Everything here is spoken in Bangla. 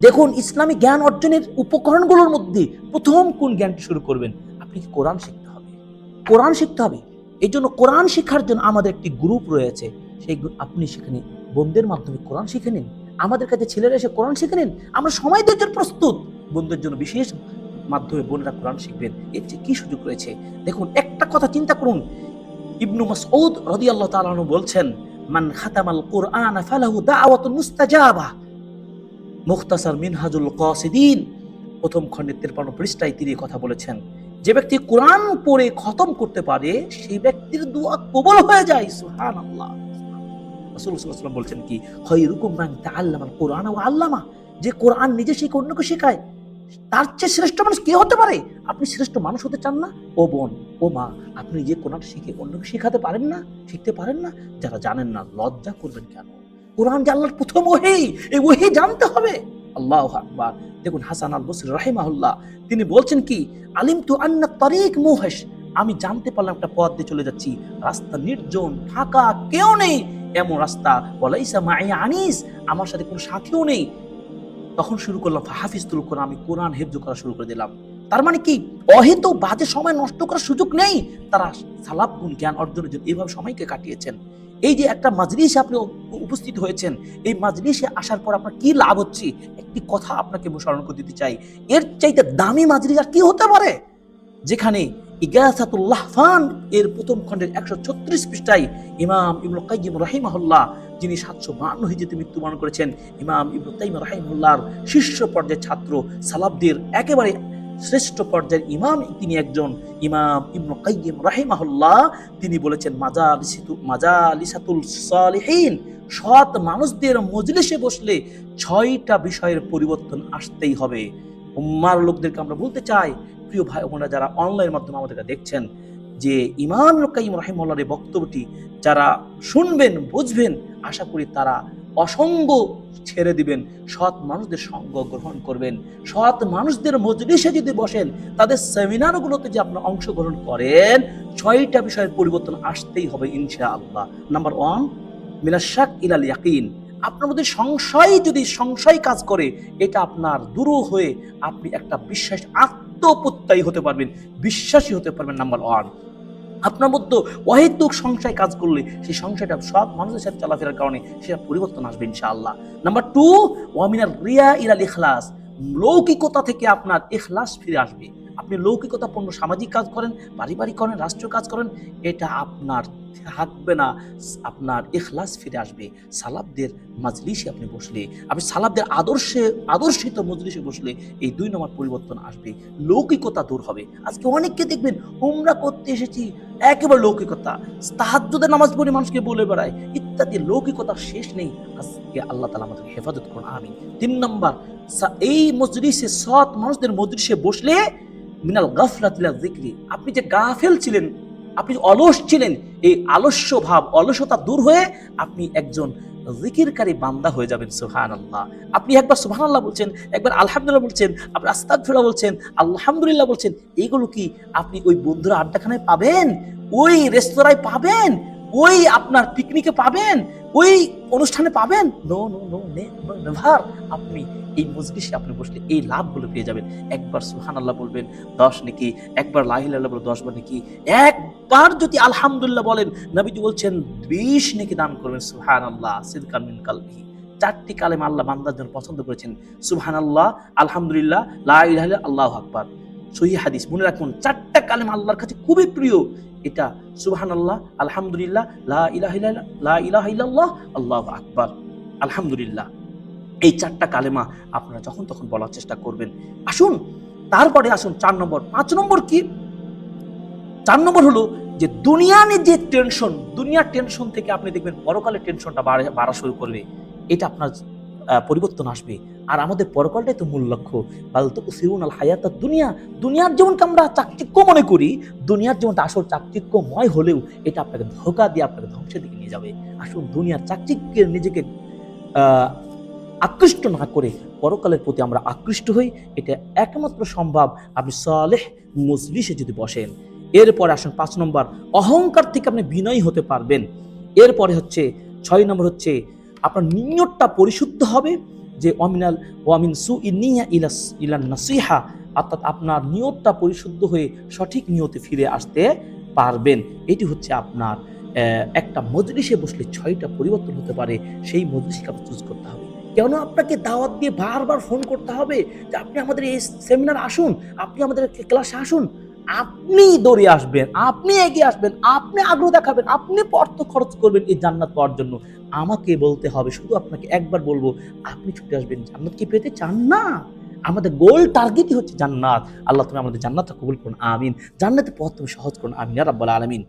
দেখুন, ইসলামী জ্ঞান অর্জনের উপকরণগুলোর মধ্যে প্রথম কোন জ্ঞানটি শুরু করবেন? আপনি কোরআন শিখতে হবে? কোরআন শিখতে হবে। এই জন্য কোরআন শেখার জন্য আমাদের একটি গ্রুপ রয়েছে। সেই আপনি সেখানে বন্ধুদের মাধ্যমে কোরআন শিখে নিন। আমাদের কাছে ছেলেরা এসে কোরআন শিখে নিন। আমরা সময় দেওয়ার জন্য প্রস্তুত। বন্ধুদের জন্য বিশেষ মাধ্যমে বোনেরা কোরআন শিখবেন। এর যে কি সুযোগ রয়েছে? দেখুন, একটা কথা চিন্তা করুন। ইবনু মাসউদ রাদিয়াল্লাহু আনহু বলছেন, মান খাতামাল কোরআন ফালাহু দাওয়াতুন মুস্তাজাবা। মুখতাসার মিনহাজুল কাসিদিন। প্রথম খণ্ডের তেরপান্ন পৃষ্ঠায় তিনি কথা বলেছেন, যে ব্যক্তি কোরআন পড়ে খতম করতে পারে, সেই ব্যক্তির দোয়া কবল হয়ে যায়। সুবহানাল্লাহ। রাসূল সাল্লাল্লাহু বলছেন কি খায়রুকুম মান তাআল্লামাল কোরআন ওয়া আল্লামা। যে কোরআন নিজে শিখে অন্যকে শেখায়, তার চেয়ে শ্রেষ্ঠ মানুষ কে হতে পারে? আপনি শ্রেষ্ঠ মানুষ হতে চান না? ও বোন, ও মা, আপনি যে কোরআন শিখে অন্যকে শেখাতে পারেন না, শিখতে পারেন না, যারা জানেন না, লজ্জা করবেন কেন? কোরআন যে আল্লাহর প্রথম ওহি, এই ওহি জানতে হবে। আল্লাহ আকবার। দেখুন হাসান আল বসরি রাহিমাহুল্লাহ, তিনি বলছেন কি আলিম তু আন্না তারিক মুহেশ আমি জানতে পারলাম একটা পথ দিয়ে চলে যাচ্ছি। রাস্তা নির্জন, ফাঁকা, কেউ নেই। এমন রাস্তা, ওয়ালাইসা মাইয়া আনিস আমার সাথে কোনো সাথীও নেই। তখন শুরু করলাম হাফিজতুল কোরআন আমি কোরআন হেফজ করা শুরু করে দিলাম। তার মানে কি অহেতু বাজে সময় নষ্ট করার সুযোগ নেই। তারা সালাব গুণ জ্ঞান অর্জনের জন্য এভাবে সময়কে কাটিয়েছেন। এই যে একটা মাজলিসে আপনি উপস্থিত হয়েছেন, এই মাজলিসে আসার পর আপনার কি লাভ হচ্ছে? একটি কথা আপনাকে স্মরণ করে দিতে চাই। এর চাইতে দামি মাজলিস আর কি হতে পারে? যেখানে ইগাসাতুল্লাহ ফান এর প্রথম খণ্ডের একশো ছত্রিশ পৃষ্ঠায় ইমাম ইবনুল কাইয়িম রাহিমাহুল্লাহ, যিনি সাতশো বান্ন হিজেতে মৃত্যুবরণ করেছেন, ইমাম ইবনুল তাইম রাহিমাহুল্লাহর শীর্ষ পর্যায়ের ছাত্র সালাবদের একেবারে শ্রেষ্ঠ পর্যায়ের ইমাম, তিনি একজন ইমাম ইবনু কাইয়িম রাহিমাহুল্লাহ। তিনি বলেছেন, মাজালিসিতু মাজালিসাতুল সালিহিন, সৎ মানুষদের মজলিসে বসলে ছয়টা বিষয়ের পরিবর্তন আসতেই হবে। উম্মার লোকদেরকে আমরা বলতে চাই, প্রিয় ভাই বোনেরা যারা অনলাইনের মাধ্যমে আমাদেরকে দেখছেন, যে ইমাম কাইম রাহিমুল্লাহর বক্তব্যটি যারা শুনবেন, বুঝবেন, আশা করি তারা অসঙ্গ ছেড়ে দিবেন। সৎ মানুষদের সঙ্গ গ্রহণ করবেন। সৎ মানুষদের মজলিসে যদি বসেন, তাদের সেমিনারগুলোতে যে আপনারা অংশগ্রহণ করেন, ছয়টা বিষয়ের পরিবর্তন আসতেই হবে ইনশা আল্লাহ নাম্বার ওয়ান মিনাশাক ইলাল ইয়াকিন। আপনার মধ্যে সংশয় যদি সংশয় কাজ করে, এটা আপনার দূর হয়ে আপনি একটা বিশ্বাস, আত্মপ্রত্যয়ী হতে পারবেন। বিশ্বাসী হতে পারবেন, নাম্বার ওয়ান। আপনার মধ্যে অহেতুক সংশয় কাজ করলে সেই সংশয়টা সব মানুষের সাথে চলাফেরার কারণে সেটা পরিবর্তন আসবে ইনশাআল্লাহ। নাম্বার টু ওয়ামিনার রিয়া ইরাল ইখলাস। লৌকিকতা থেকে আপনার এখলাস ফিরে আসবে। আপনি লৌকিকতাপূর্ণ সামাজিক কাজ করেন, পারিবারিক করেন, রাষ্ট্রীয় কাজ করেন, এটা আপনার থাকবে না, আপনার ইখলাস ফিরে আসবে। সালাবদের মাজলিসে আপনি বসলে, আপনি সালাবদের আদর্শে, আদর্শিত মজলিসে বসলে এই দুই নম্বর পরিবর্তন আসবে, লৌকিকতা দূর হবে। আজকে অনেককে দেখবেন, উমরা করতে এসেছি, একেবারে লৌকিকতা। তাহাজ্জুদের নামাজ পড়ে মানুষকে বলে বেড়ায়, ইত্যাদি লৌকিকতা শেষ নেই। আজকে আল্লাহ তালা আমাদের হেফাজত করুন আমি তিন নম্বর এই মজলিসে সৎ মানুষদের মজলিসে বসলে মিনাল গাফলাতিলা জিক্রি আপনি যে গাফেল ছিলেন, আপনি অলস ছিলেন, এই আলস্য ভাব, অলসতা দূর হয়ে আপনি একজন জিকিরকারী বান্দা হয়ে যাবেন সুহান আল্লাহ আপনি একবার সুহান আল্লাহ বলছেন, একবার আলহামদুলিল্লাহ বলছেন, আপনি আস্তাক বলছেন, আলহামদুলিল্লাহ বলছেন, এইগুলো কি আপনি ওই বন্ধুরা আড্ডাখানায় পাবেন? ওই রেস্তোরাঁয় পাবেন? ওই আপনার পিকনিকে পাবেন? ওই অনুষ্ঠানে পাবেন? নো নো নো নেভার আপনি এই মজলিসে আপনি বসলে এই লাভগুলো পেয়ে যাবেন। একবার সুহান আল্লাহ বলবেন দশ নাকি একবার লাহিল্লাহ বলে দশ বার নাকি। একবার যদি আলহামদুলিল্লাহ বলেন নবীজি বলছেন বিশ নাকি দান করবেন সুহান আল্লাহ সিদকান মিন কালবিহি। চারটি কালেমা আল্লাহ বান্দার জন্য পছন্দ করেছেন। সুবহান আল্লাহ আলহামদুলিল্লাহ লা ইলাহা ইল্লাল্লাহ, আল্লাহু আকবার। সহি হাদিস। মনে রাখুন, চারটা কালেম আল্লাহর কাছে খুবই প্রিয়। এটা সুবহান আল্লাহ আলহামদুলিল্লাহ, লা ইলাহা লা ইলাহা ইল্লাল্লাহ, আল্লাহু আকবার, আলহামদুলিল্লাহ। এই চারটা কালেমা আপনারা যখন তখন বলার চেষ্টা করবেন। আসুন, তারপরে আসুন, চার নম্বর। পাঁচ নম্বর কি? চার নম্বর হলো যে দুনিয়ানে যে টেনশন দুনিয়ার টেনশন থেকে আপনি দেখবেন পরকালের টেনশনটা বাড়া শুরু করবে। এটা আপনার পরিবর্তন আসবে। আর আমাদের পরকালটাই তো মূল লক্ষ্য। বাল তো সিরুন আল হায়াত দুনিয়া। দুনিয়ার জীবনকে আমরা চাকচিক্য মনে করি, দুনিয়ার জীবনটা আসল চাকচিক্যময় হলেও এটা আপনাকে ধোকা দিয়ে আপনাকে ধ্বংসের দিকে নিয়ে যাবে। আসুন দুনিয়ার চাকচিক্যের নিজেকে আকৃষ্ট না করে পরকালের প্রতি আমরা আকৃষ্ট হই। এটা একমাত্র সম্ভব। আপনি সালেহ মজলিসে যদি বসেন, এরপরে আসুন পাঁচ নম্বর, অহংকার থেকে আপনি বিনয়ী হতে পারবেন। এরপরে হচ্ছে, ছয় নম্বর হচ্ছে আপনার নিয়তটা পরিশুদ্ধ হবে যে অমিনাল ওয়ামিন সু ইনিয়া ইলাস ইলান নাসিহা, অর্থাৎ আপনার নিয়তটা পরিশুদ্ধ হয়ে সঠিক নিয়তে ফিরে আসতে পারবেন। এটি হচ্ছে আপনার একটা মজলিসে বসলে ছয়টা পরিবর্তন হতে পারে, সেই মজলিসকে আপনার চুজ করতে হবে। কেন আপনাকে দাওয়াত দিয়ে বারবার ফোন করতে হবে যে আপনি আমাদের এই সেমিনার আসুন, আপনি আমাদের ক্লাসে আসুন। আপনি দৌড়ে আসবেন, আপনি এগিয়ে আসবেন, আপনি আগ্রহ দেখাবেন, আপনি অর্থ খরচ করবেন এই জান্নাত পাওয়ার জন্য। আমাকে বলতে হবে, শুধু আপনাকে একবার বলব, আপনি ছুটে আসবেন জান্নাত কি পেতে চান না? আমাদের গোল টার্গেটই হচ্ছে জান্নাত। আল্লাহ তুমি আমাদের জান্নাতটা কবুল করুন, আমিন। জান্নাতের পথ তুমি সহজ করুন, আমিন। রাব্বাল আলামিন।